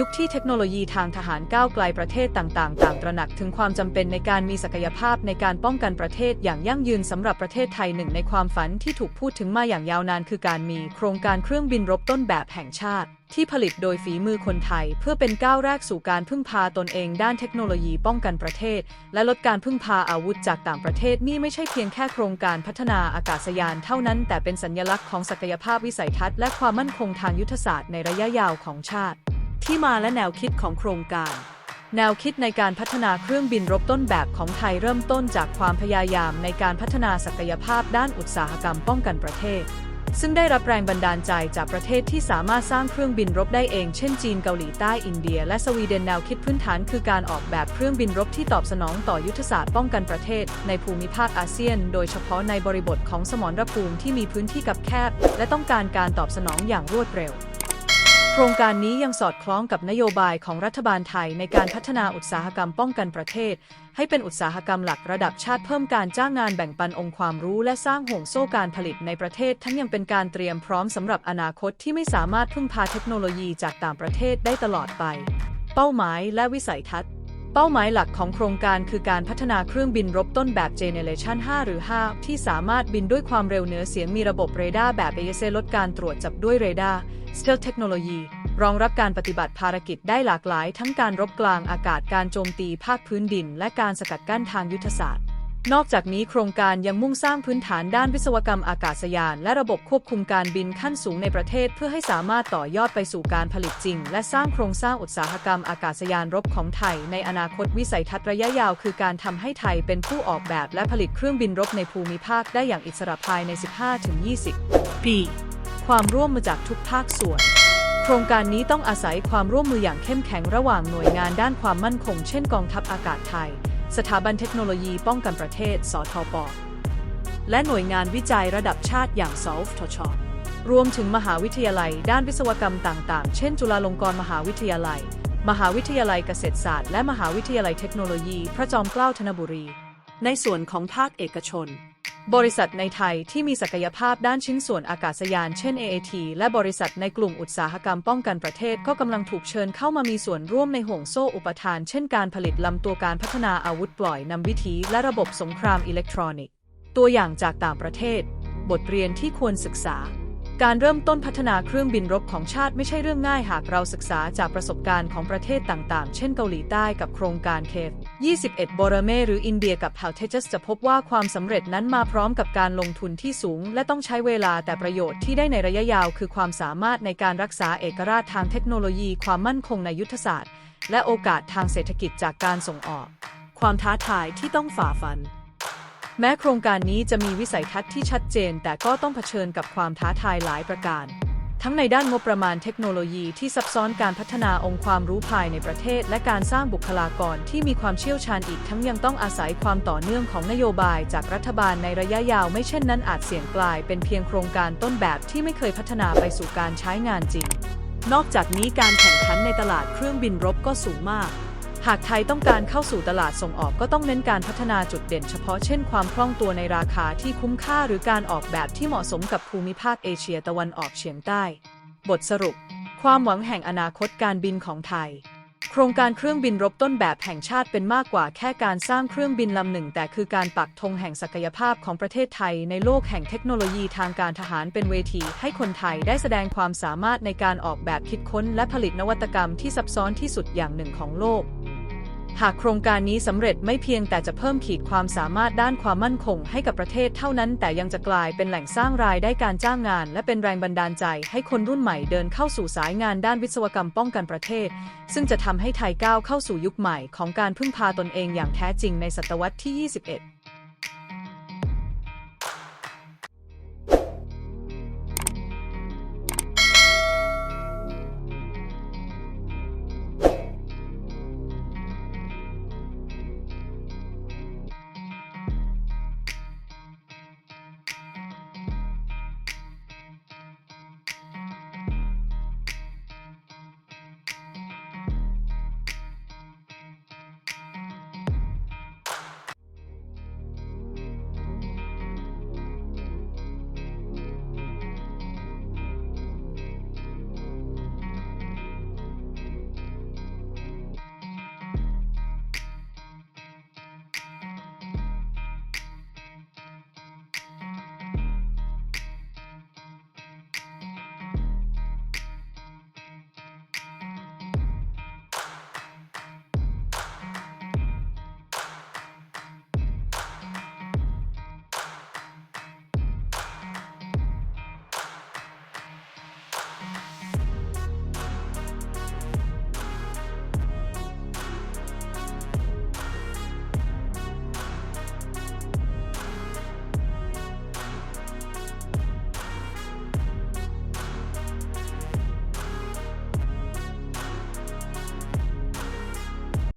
ยุคที่เทคโนโลยีทางทหารก้าวไกลประเทศต่างๆ ต่างตระหนักถึงความจำเป็นในการมีศักยภาพในการป้องกันประเทศอย่างยั่งยืนสำหรับประเทศไทยหนึ่งในความฝันที่ถูกพูดถึงมาอย่างยาวนาน คือการมีโครงการเครื่องบินรบต้นแบบแห่งชาติ ที่ผลิตโดยฝีมือคนไทย เพื่อเป็นก้าวแรกสู่การพึ่งพาตนเองด้านเทคโนโลยีป้องกันประเทศ และลดการพึ่งพาอาวุธจากต่างประเทศนี่ไม่ใช่เพียงแค่โครงการพัฒนาอากาศยานเท่านั้น แต่เป็นสัญลักษณ์ของศักยภาพวิสัยทัศน์และความมั่นคงทางยุทธศาสตร์ในระยะยาวของชาติ ที่มาและแนวคิดของโครงการ แนวคิดในการพัฒนาเครื่องบินรบต้นแบบของไทยเริ่มต้นจากความพยายามในการพัฒนาศักยภาพด้านอุตสาหกรรมป้องกันประเทศ ซึ่งได้รับแรงบันดาลใจจากประเทศที่สามารถสร้างเครื่องบินรบได้เอง เช่นจีนเกาหลีใต้อินเดีย และสวีเดนแนวคิดพื้นฐานคือการออกแบบเครื่องบินรบที่ตอบสนองต่อยุทธศาสตร์ป้องกันประเทศ ในภูมิภาคอาเซียน โดยเฉพาะในบริบทของสมรภูมิที่มีพื้นที่กับแคบ และต้องการการตอบสนองอย่างรวดเร็ว ครงการนี้ยังสอดคล้องกับนโยบายของรัฐบาลไทยในการพัฒนาอุตสาหกรรมป้องกันประเทศ ให้เป็นอุตสาหกรรมหลักระดับชาติเพิ่มการจ้างงานแบ่งปันองค์ความรู้และสร้างห่วงโซ่การผลิตในประเทศ ทั้งยังเป็นการเตรียมพร้อมสำหรับอนาคตที่ไม่สามารถพึ่งพาเทคโนโลยีจากต่างประเทศได้ตลอดไป เป้าหมายและวิสัยทัศน์ เป้าหมายหลักของโครงการคือการพัฒนาเครื่องบินรบต้นแบบ Generation 5 หรือ 5 ที่สามารถบินด้วยความเร็วเหนือเสียงมีระบบเรดาร์แบบ AESA ลดการตรวจจับด้วยเรดาร์ Stealth Technology รองรับการปฏิบัติภารกิจได้หลากหลาย ทั้งการรบกลางอากาศการโจมตีภาคพื้นดิน และการสกัดกั้นทางยุทธศาสตร์ นอกจากนี้โครงการยังมุ่งสร้างพื้นฐานด้านวิศวกรรมอากาศยาน และระบบควบคุมการบินขั้นสูงในประเทศ เพื่อให้สามารถต่อยอดไปสู่การผลิตจริง และสร้างโครงสร้างอุตสาหกรรมอากาศยานรบของไทย ในอนาคตวิสัยทัศน์ระยะยาว คือการทำให้ไทยเป็นผู้ออกแบบและผลิตเครื่องบินรบในภูมิภาคได้อย่างอิสระภายใน 15-20 ปี ความร่วมมือจากทุกภาคส่วนโครงการนี้ต้องอาศัยความร่วมมืออย่างเข้มแข็งระหว่างหน่วยงานด้านความมั่นคง เช่นกองทัพอากาศไทย สถาบันเทคโนโลยีป้องกันประเทศ สทป และหน่วยงานวิจัยระดับชาติอย่างสฟทช รวมถึงมหาวิทยาลัยด้านวิศวกรรมต่างๆ เช่น จุฬาลงกรณ์มหาวิทยาลัย มหาวิทยาลัยเกษตรศาสตร์ และมหาวิทยาลัยเทคโนโลยี พระจอมเกล้าธนบุรี ในส่วนของภาคเอกชน บริษัทในไทยที่มีศักยภาพด้านชิ้นส่วนอากาศยานเช่น AAT และบริษัทในกลุ่มอุตสาหกรรมป้องกันประเทศก็กำลังถูกเชิญเข้ามามีส่วนร่วมในห่วงโซ่อุปทาน เช่นการผลิตลำตัวการพัฒนาอาวุธปล่อยนำวิธีและระบบสงครามอิเล็กทรอนิกส์ ตัวอย่างจากต่างประเทศ บทเรียนที่ควรศึกษา การเริ่มต้นพัฒนาเครื่องบินรบของชาติไม่ใช่เรื่องง่ายหากเราศึกษาจากประสบการณ์ของประเทศต่างๆ เช่นเกาหลีใต้กับโครงการเคฟ21 บอรเมหรืออินเดียกับ h a l t e j u s จะพบว่าความสำเร็จนั้นมาพร้อมกับการลงทุนที่สูง และต้องใช้เวลาแต่ประโยชน์ที่ได้ในระยะยาว คือความสามารถในการรักษาเอกราชทางเทคโนโลยี ความมั่นคงในยุทธศาสตร์ และโอกาสทางเศรษฐกิจจากการส่งออก ความท้าทายที่ต้องฝ่าฟัน แม้โครงการนี้จะมีวิสัยทัศน์ที่ชัดเจน แต่ก็ต้องเผชิญกับความท้าทายหลายประการ ทั้งในด้านงบประมาณเทคโนโลยีที่ซับซ้อนการพัฒนาองค์ความรู้ภายในประเทศ และการสร้างบุคลากรที่มีความเชี่ยวชาญอีกทั้งยังต้องอาศัยความต่อเนื่องของนโยบายจากรัฐบาลในระยะยาวไม่เช่นนั้นอาจเสี่ยงกลายเป็นเพียงโครงการต้นแบบที่ไม่เคยพัฒนาไปสู่การใช้งานจริง นอกจากนี้การแข่งขันในตลาดเครื่องบินรบก็สูงมาก หากไทยต้องการเข้าสู่ตลาดส่งออกก็ต้องเน้นการพัฒนาจุดเด่นเฉพาะเช่นความคล่องตัวในราคาที่คุ้มค่าหรือการออกแบบที่เหมาะสมกับภูมิภาคเอเชียตะวันออกเฉียงใต้ บทสรุป ความหวังแห่งอนาคตการบินของไทย โครงการเครื่องบินรบต้นแบบแห่งชาติเป็นมากกว่าแค่การสร้างเครื่องบินลำหนึ่ง แต่คือการปักธงแห่งศักยภาพของประเทศไทย ในโลกแห่งเทคโนโลยีทางการทหารเป็นเวที ให้คนไทยได้แสดงความสามารถในการออกแบบคิดค้น และผลิตนวัตกรรมที่ซับซ้อนที่สุดอย่างหนึ่งของโลก หากโครงการนี้สำเร็จไม่เพียงแต่จะเพิ่มขีดความสามารถด้านความมั่นคงให้กับประเทศเท่านั้น แต่ยังจะกลายเป็นแหล่งสร้างรายได้การจ้างงาน และเป็นแรงบันดาลใจให้คนรุ่นใหม่เดินเข้าสู่สายงานด้านวิศวกรรมป้องกันประเทศ ซึ่งจะทำให้ไทยก้าวเข้าสู่ยุคใหม่ของการพึ่งพาตนเองอย่างแท้จริงในศตวรรษที่ 21